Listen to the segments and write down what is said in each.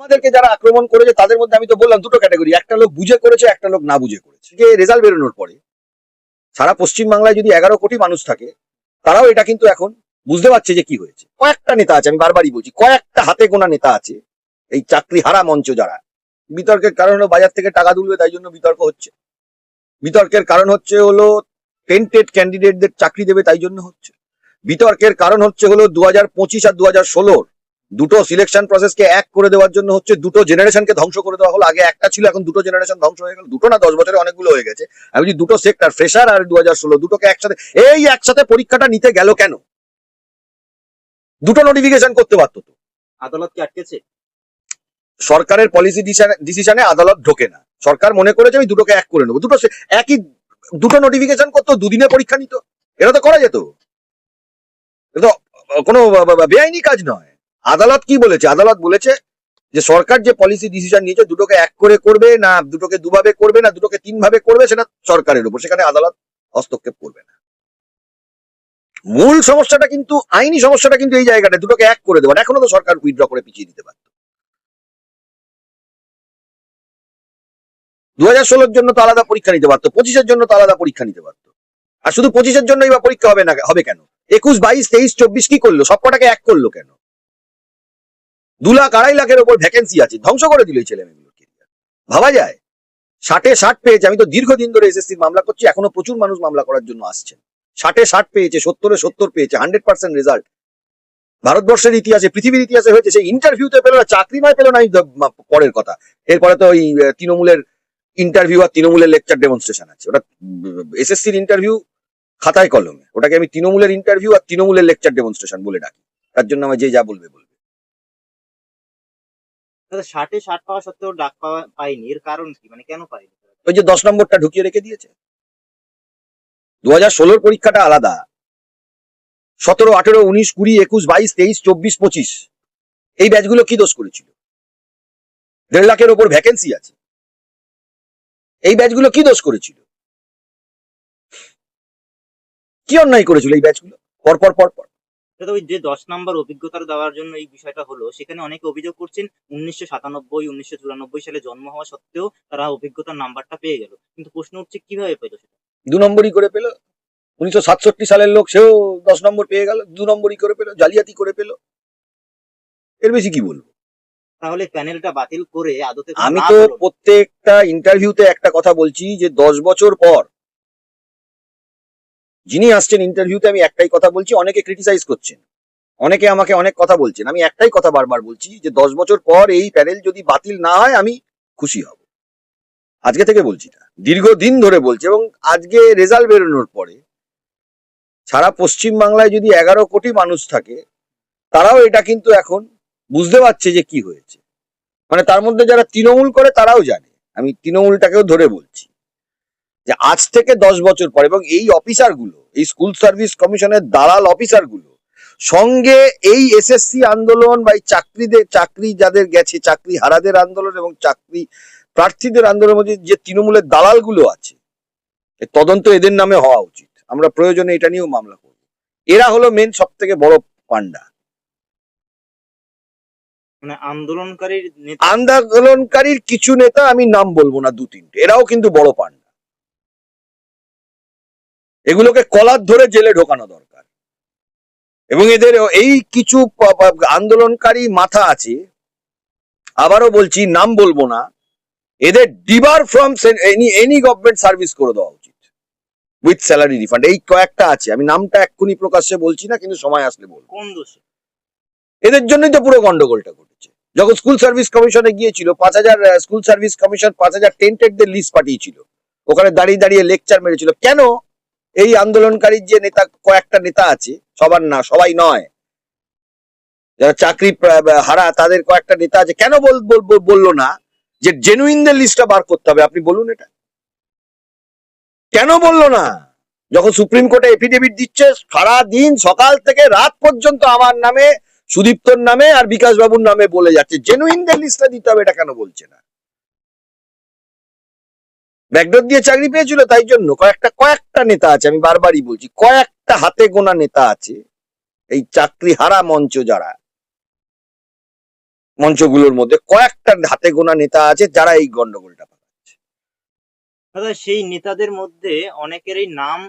আমাদেরকে যারা আক্রমণ করেছে, তাদের মধ্যে আমি তো বললাম দুটো ক্যাটাগরি। একটা লোক বুঝে করেছে, একটা লোক না বুঝে করেছে। যে রেজাল্ট বেরোনোর পরে সারা পশ্চিম বাংলায় যদি এগারো কোটি মানুষ থাকে, তারাও এটা কিন্তু এখন বুঝতে পারছে যে কি হয়েছে। কয়েকটা নেতা আছে, আমি বারবারই বলছি, কয়েকটা হাতে গোনা নেতা আছে, এই চাকরি হারা মঞ্চ যারা। বিতর্কের কারণ হলো বাজার থেকে টাকা তুলবে, তাই জন্য বিতর্ক হচ্ছে। বিতর্কের কারণ হচ্ছে হলো টেন্টেড ক্যান্ডিডেটদের চাকরি দেবে, তাই জন্য হচ্ছে। বিতর্কের কারণ হচ্ছে হলো দু হাজার পঁচিশ আর দু হাজার ষোলোর দুটো সিলেকশন প্রসেসকে এক করে দেওয়ার জন্য হচ্ছে দুটো জেনারেশনকে ধ্বংস করে দেওয়া হলো। আগে একটা ছিল এখন দুটো জেনারেশন ধ্বংস হয়ে গেল। দুটো না দশ বছরে অনেকগুলো হয়ে গেছে। আমি যদি দুটো সেক্টর ফ্রেশার আর দু হাজার ষোলো দুটোকে একসাথে এই একসাথে পরীক্ষাটা নিতে গেল কেন? দুটো নোটিফিকেশন করতে পারতো তো। আদালত কি আটকেছে? সরকারের পলিসি ডিসিশনে আদালত ঢোকে না। সরকার মনে করেছে আমি দুটোকে এক করে নেব। দুটো একই দুটো নোটিফিকেশন করতো দুদিনে পরীক্ষা নিত। এটা তো করা যেত। এটা তো কোনো বেআইনি কাজ নয়। আদালত কি বলেছে? আদালত বলেছে যে সরকার যে পলিসি ডিসিশন নিয়েছে, দুটোকে এক করে করবে না, দুটোকে দুভাবে করবে না, দুটোকে তিন ভাবে করবে, সেটা সরকারের উপর। সেখানে আদালত হস্তক্ষেপ করবে না। মূল সমস্যাটা কিন্তু, আইনি সমস্যাটা কিন্তু এই জায়গাটা, দুটোকে এক করে দেওয়া এখনও তো সরকার উইথড্র করে পিছিয়ে দিতে পারত দু হাজার ষোলোর জন্য তো আলাদা পরীক্ষা নিতে পারতো পঁচিশের জন্য তো আলাদা পরীক্ষা নিতে পারতো আর শুধু পঁচিশের জন্যই বা পরীক্ষা হবে না, হবে কেন? একুশ, বাইশ, তেইশ, চব্বিশ কি করল? সব কটাকে এক করল কেন? দু লাখ আড়াই লাখের ওপর ভ্যাকেন্সি আছে, ধ্বংস করে দিল এই ছেলে ভাবা যায়? ষাটে ষাট পেয়েছে, আমি তো দীর্ঘদিন ধরে এসএসসির মামলা করছি, এখনও প্রচুর মানুষ মামলা করার জন্য আসছেন ষাটে ষাট পেয়েছে, সত্তরে সত্তর পেয়েছে হান্ড্রেড পার্সেন্ট রেজাল্ট ভারতবর্ষের ইতিহাসে, পৃথিবীর ইতিহাসে হয়েছে, সেই ইন্টারভিউতে পেল না, চাকরি নয় পেল না পরের কথা। এরপরে তো ওই তৃণমূলের ইন্টারভিউ আর তৃণমূলের লেকচার ডেমনস্ট্রেশন আছে। ওটা এসএসসির ইন্টারভিউ খাতায় কলমে। ওটাকে আমি তৃণমূলের ইন্টারভিউ আর তৃণমূলের লেকচার ডেমনস্ট্রেশন বলে ডাকি। তার জন্য আমার যে যা বলবে ষাটে ষাট পাওয়া সত্ত্বেও ডাক পাওয়া পাইনি, এর কারণ কি? মানে কেন পাইনি? ওই যে দশ নম্বরটা ঢুকিয়ে রেখে দিয়েছে। দু হাজার ষোলোর পরীক্ষাটা আলাদা। সতেরো, আঠেরো, উনিশ, কুড়ি, একুশ, বাইশ, তেইশ, চব্বিশ, পঁচিশ। এই ব্যাচগুলো কি দোষ করেছিল? দেড় লাখের ওপর ভ্যাকেন্সি আছে। এই ব্যাচগুলো কি দোষ করেছিল? কি অন্যায় করেছিল এই ব্যাচগুলো? পরপর পরপর। দাদা ওই যে দশ নম্বর অভিজ্ঞতা দেওয়ার জন্য এই বিষয়টা হলো সেখানে অনেকে অভিযোগ করছেন উনিশশো সাতানব্বই উনিশশো চুরানব্বই সালে জন্ম হওয়া সত্ত্বেও তারা অভিজ্ঞতার নাম্বারটা পেয়ে গেল। কিন্তু প্রশ্ন উঠছে কীভাবে পেল সেটা? দু নম্বরই করে পেল। উনিশশো সাতষট্টি সালের লোক সেও দশ নম্বর পেয়ে গেল দু নম্বরই করে পেল জালিয়াতি করে পেল। এর বেশি কি বলব? তাহলে প্যানেলটা বাতিল করে আদতে আমি তো প্রত্যেকটা ইন্টারভিউতে একটা কথা বলছি যে দশ বছর পর যিনি আসছেন ইন্টারভিউতে আমি একটাই কথা বলছি, অনেকে ক্রিটিসাইজ করছেন। অনেকে আমাকে অনেক কথা বলছেন। আমি একটাই কথা বারবার বলছি যে দশ বছর পর এই প্যানেল যদি বাতিল না হয়, আমি খুশি হব। আজকে থেকে বলছি না দীর্ঘদিন ধরে বলছি এবং আজকে রেজাল্ট বেরোনোর পরে সারা পশ্চিম বাংলায় যদি এগারো কোটি মানুষ থাকে, তারাও এটা কিন্তু এখন বুঝতে পারছে যে কি হয়েছে। মানে তার মধ্যে যারা তৃণমূল করে, তারাও জানে। আমি তৃণমূলটাকেও ধরে বলছি। যে আজ থেকে দশ বছর পর এবং এই অফিসারগুলো এই স্কুল সার্ভিস কমিশনের দালাল অফিসারগুলো সঙ্গে এই এসএসসি আন্দোলন বা এই চাকরিদের চাকরি যাদের গেছে চাকরি হারাদের আন্দোলন এবং চাকরি প্রার্থীদের আন্দোলনের মধ্যে যে তৃণমূলের দালালগুলো আছে তদন্ত এদের নামে হওয়া উচিত। আমরা প্রয়োজনে এটা নিয়েও মামলা করব। এরা হলো মেন সব থেকে বড় পান্ডা মানে আন্দোলনকারীর আন্দোলনকারীর কিছু নেতা আমি নাম বলব না দু তিনটে এরাও কিন্তু বড় পান্ডা এগুলোকে কলার ধরে জেলে ঢোকানো দরকার। এবং এদের এই কিছু আন্দোলনকারী মাথা আছে। আবারও বলছি নাম বলব না। এদের debar from any any government service করে দেওয়া উচিত। With salary refund. এই কয়েকটা আছে। আমি নামটা এক্ষুনি প্রকাশ্যে বলছি না কিন্তু সময় আসলে বলব। কোন দোষে? এদের জন্যই তো পুরো গন্ডগোলটা ঘটেছে। যখন স্কুল সার্ভিস কমিশনে গিয়েছিল পাঁচ হাজার স্কুল সার্ভিস কমিশন পাঁচ হাজার টেন্টেডদের লিস্ট পাঠিয়েছিল। ওখানে দাঁড়িয়ে দাঁড়িয়ে লেকচার মেরেছিল। কেন? এই আন্দোলনকারীর যে নেতা, কয়েকটা নেতা আছে, সবার না, সবাই নয়। যারা চাকরি হারা, তাদের কয়েকটা নেতা আছে। কেন বল, বল- বল- বলল না যে জেনুইনদের লিস্টটা বার করতে হবে? আপনি বলুন এটা। কেন বলল না? যখন সুপ্রিম কোর্টে এফিডেভিট দিচ্ছে সারা দিন সকাল থেকে রাত পর্যন্ত আমার নামে, সুদীপ্তর নামে আর বিকাশ বাবুর নামে বলে যাচ্ছে। জেনুইনদের লিস্টটা দিতে হবে, এটা কেন বলছে না? ব্যাকডোর দিয়ে চাকরি পেয়েছিল তাই জন্য কয়েকটা কয়েকটা নেতা আছে আমি বারবারই বলছি কয়েকটা হাতে গোনা নেতা আছে এই চাকরি হারা মঞ্চ যারা মঞ্চগুলোর মধ্যে কয়েকটা হাতে গোনা নেতা আছে যারা এই গন্ডগোলটা দাদা সেই নেতাদের মধ্যে অনেকেরই নাম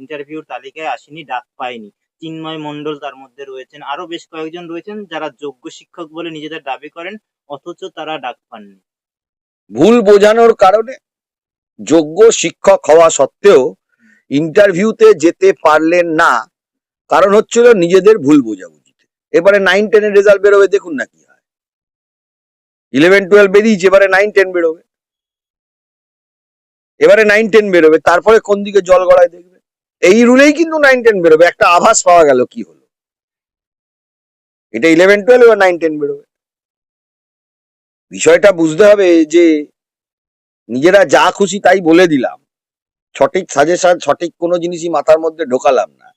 ইন্টারভিউর তালিকায় আসেনি ডাক পায়নি। চিন্ময় মন্ডল তার মধ্যে রয়েছেন আরও বেশ কয়েকজন রয়েছেন যারা যোগ্য শিক্ষক বলে নিজেদের দাবি করেন অথচ তারা ডাক পাননি। ভুল বোঝানোর কারণে যোগ্য শিক্ষক হওয়া সত্ত্বেও ইন্টারভিউতে যেতে পারলেন না। কারণ হচ্ছিল নিজেদের ভুল বোঝাবুঝিতে। এবারে নাইন টেনের রেজাল্ট বেরোবে, দেখুন না কি হয়। ইলেভেন টুয়েলভ বেরিয়েছে, এবারে নাইন টেন বেরোবে। এবারে নাইন টেন বেরোবে, তারপরে কোন দিকে জল গড়ায় দেখবে? এই রুলেই কিন্তু নাইন টেন বেরোবে। একটা আভাস পাওয়া গেল কি হলো? এটা ইলেভেন টুয়েলভ এবার নাইন টেন বেরোবে। বিষয়টা বুঝতে হবে যে নিজেরা যা খুশি তাই বলে দিলাম। সঠিক সাজেশন, সঠিক কোনো জিনিসই মাথার মধ্যে ঢোকালাম না।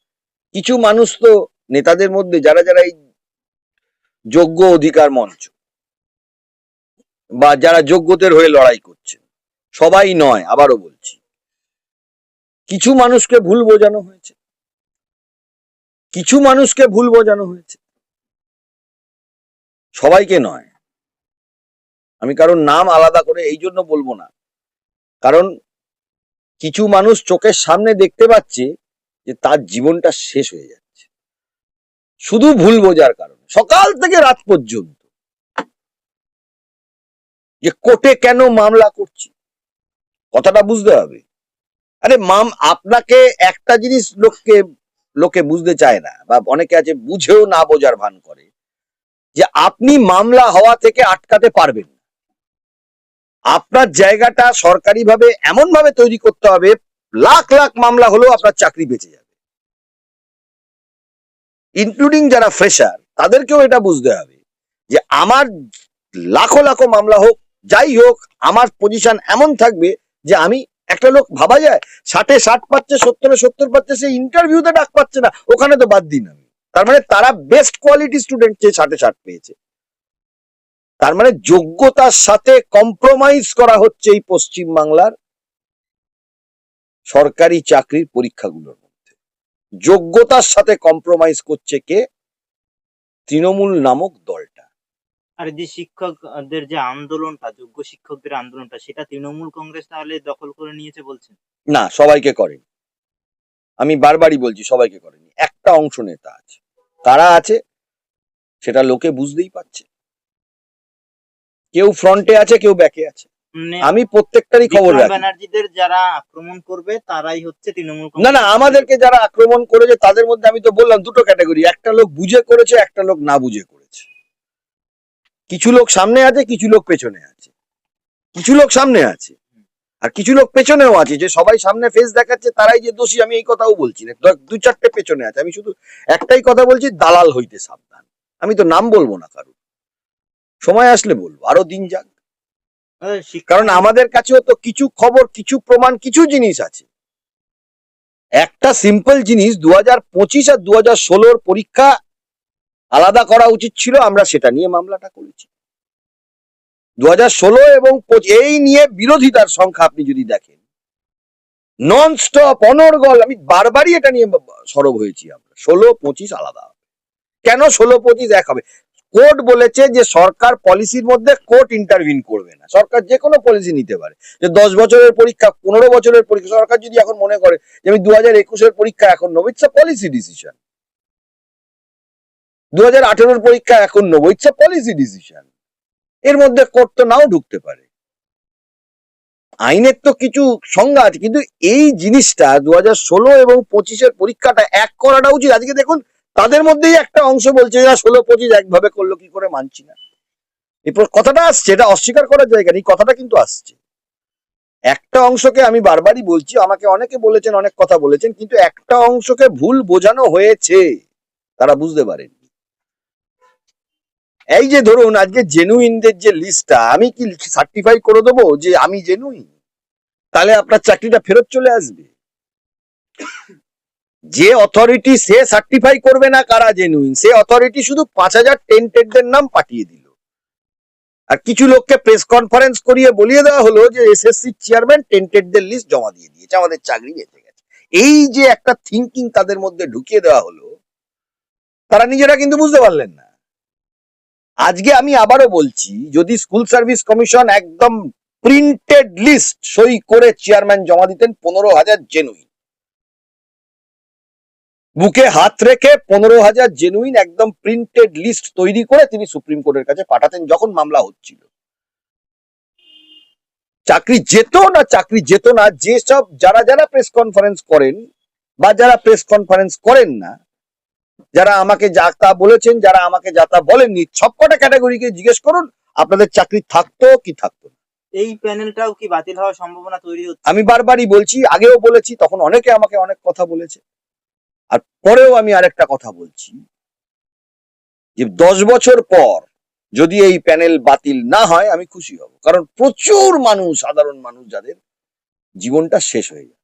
কিছু মানুষ তো নেতাদের মধ্যে, যারা যারা এই যোগ্য অধিকার মঞ্চ বা যারা যোগ্যদের হয়ে লড়াই করছেন সবাই নয়, আবারও বলছি। কিছু মানুষকে ভুল বোঝানো হয়েছে। কিছু মানুষকে ভুল বোঝানো হয়েছে। সবাইকে নয়। আমি কারণ নাম আলাদা করে এই জন্য বলব না। কারণ কিছু মানুষ চোখের সামনে দেখতে পাচ্ছে যে তার জীবনটা শেষ হয়ে যাচ্ছে। শুধু ভুল বোঝার কারণে। সকাল থেকে রাত পর্যন্ত। যে কোর্টে কেন মামলা করছি? কথাটা বুঝতে হবে। আরে মাম, আপনাকে একটা জিনিস লোককে, লোকে বুঝতে চায় না বা অনেকে আছে বুঝেও না বোঝার ভান করে যে আপনি মামলা হওয়া থেকে আটকাতে পারবেন। আপনার জায়গাটা সরকারিভাবে এমন ভাবে তৈরি করতে হবে, লাখ লাখ মামলা হলেও আপনার চাকরি বেঁচে যাবে। ইনক্লুডিং যারা ফ্রেশার তাদেরকেও এটা বুঝতে হবে যে আমার লাখো লাখো মামলা হোক, যাই হোক, আমার পজিশন এমন থাকবে যে আমি একটা লোক ভাবা যায়, ষাটে ষাট পাচ্ছে, সত্তরে সত্তর পাচ্ছে, সে ইন্টারভিউতে ডাক পাচ্ছে না, ওখানে তো বাদ দিন আমি। তার মানে তারা বেস্ট কোয়ালিটি স্টুডেন্ট যে ষাটে ষাট পেয়েছে। তার মানে যোগ্যতার সাথে কম্প্রোমাইজ করা হচ্ছে এই পশ্চিম বাংলার সরকারি চাকরির পরীক্ষাগুলোর মধ্যে। যোগ্যতার সাথে কম্প্রোমাইজ করছে কে? তৃণমূল নামক দলটা। আর যে শিক্ষকদের যে আন্দোলনটা যোগ্য শিক্ষকদের আন্দোলনটা সেটা তৃণমূল কংগ্রেস তাহলে দখল করে নিয়েছে বলছেন? না সবাইকে করেনি। আমি বারবারই বলছি সবাইকে করেনি। একটা অংশ নেতা আছে। তারা আছে? সেটা লোকে বুঝতেই পারছে। কেউ ফ্রন্টে আছে কেউ ব্যাকে আছে। মানে আমি প্রত্যেকটারই খবর রাখি। ব্যানার্জিদের যারা আক্রমণ করবে তারাই হচ্ছে তৃণমূল না না আমাদেরকে যারা আক্রমণ করেছে তাদের মধ্যে আমি তো বললাম দুটো ক্যাটাগরি একটা লোক বুঝে করেছে একটা লোক না বুঝে করেছে। কিছু লোক সামনে আছে কিছু লোক পেছনে আছে। কিছু লোক সামনে আছে। আর কিছু লোক পেছনেও আছে যে সবাই সামনে ফেস দেখাচ্ছে তারাই যে দোষী আমি এই কথাও বলছি না। দু- দু চারটে পেছনে আছে। আমি শুধু একটাই কথা বলছি দালাল হইতে সাবধান। আমি তো নাম বলব না কারণ সময় আসলে বলব আরও দিন যাক। কারণ আমাদের কাছেও তো কিছু খবর কিছু প্রমাণ কিছু জিনিস আছে। একটা সিম্পল জিনিস দু হাজার পঁচিশ আর দু হাজার ষোলোর পরীক্ষা আলাদা করা উচিত ছিল আমরা সেটা নিয়ে মামলাটা করেছি। দু হাজার ষোলো এবং এই নিয়ে বিরোধিতার সংখ্যা আপনি যদি দেখেন নন স্টপ অনর্গল আমি বারবারই এটা নিয়ে সরব হয়েছি আমরা। ষোলো পঁচিশ আলাদা হবে। কেন ষোলো পঁচিশ এক হবে? কোর্ট বলেছে যে সরকার পলিসির মধ্যে কোর্ট ইন্টারভিন করবে না। সরকার যে কোনো পলিসি নিতে পারে। যে দশ বছরের পরীক্ষা, পনেরো বছরের পরীক্ষা, সরকার যদি এখন মনে করে যে আমি দু হাজার একুশের পরীক্ষা এখন নেব ইটস পলিসি ডিসিশন দু হাজার আঠেরোর পরীক্ষা এখন নেব ইটস পলিসি ডিসিশন এর মধ্যে কোর্ট তো নাও ঢুকতে পারে। আইনের তো কিছু সংজ্ঞা আছে, কিন্তু এই জিনিসটা দু হাজার ষোলো এবং পঁচিশের পরীক্ষাটা এক করাটা উচিত। আজকে দেখুন তাদের মধ্যেই একটা অংশ বলছে যে ষোলো পঁচিশ একভাবে করল, কি করে মানছি না? এরপর কথাটা আসছে, এটা অস্বীকার করার জায়গা নেই, কথাটা কিন্তু আসছে। একটা অংশকে আমি বারবারই বলছি, আমাকে অনেকে বলেছেন, অনেক কথা বলেছেন, কিন্তু একটা অংশকে ভুল বোঝানো হয়েছে, তারা বুঝতে পারেন এই যে ধরুন, আজকে জেনুইনদের যে লিস্টটা আমি কি সার্টিফাই করে দেবো যে আমি জেনুইন তাহলে আপনার চাকরিটা ফেরত চলে আসবে। যে অথরিটি সে সার্টিফাই করবে না কারা জেনুইন সে অথরিটি শুধু পাঁচ হাজার টেন্টেডদের নাম পাঠিয়ে দিল। আর কিছু লোককে প্রেস কনফারেন্স করিয়ে বলিয়ে দেওয়া হলো যে এসএসসি চেয়ারম্যান টেন্টেডদের লিস্ট জমা দিয়ে দিয়েছে, আমাদের চাকরি বেঁচে গেছে। এই যে একটা থিঙ্কিং তাদের মধ্যে ঢুকিয়ে দেওয়া হলো, তারা নিজেরা কিন্তু বুঝতে পারলেন না। আজকে আমি আবারও বলছি, যদি স্কুল সার্ভিস কমিশন একদম প্রিন্টেড লিস্ট সই করে চেয়ারম্যান জমা দিতেন, পনেরো হাজার জেনুইন বুকে হাত রেখে পনেরো হাজার জেনুইন একদম প্রিন্টেড লিস্ট তৈরি করে তিনি সুপ্রিম কোর্টের কাছে পাঠাতেন যখন মামলা হচ্ছিল। চাকরি যেত না চাকরি যেত না যেসব যারা যারা প্রেস কনফারেন্স করেন বা যারা প্রেস কনফারেন্স করেন না যারা আমাকে যা তা বলেছেন যারা আমাকে যা তা বলেননি সবকটা ক্যাটাগরিকে জিজ্ঞেস করুন আপনাদের চাকরি থাকতো কি থাকতো না। এই প্যানেলটাও কি বাতিল হওয়ার সম্ভাবনা তৈরি হচ্ছে? আমি বারবারই বলছি আগেও বলেছি তখন অনেকে আমাকে অনেক কথা বলেছে। আর পরেও আমি আরেকটা কথা বলছি, যে দশ বছর পর যদি এই প্যানেল বাতিল না হয় আমি খুশি হব। কারণ প্রচুর মানুষ, সাধারণ মানুষ যাদের জীবনটা শেষ হয়ে যায়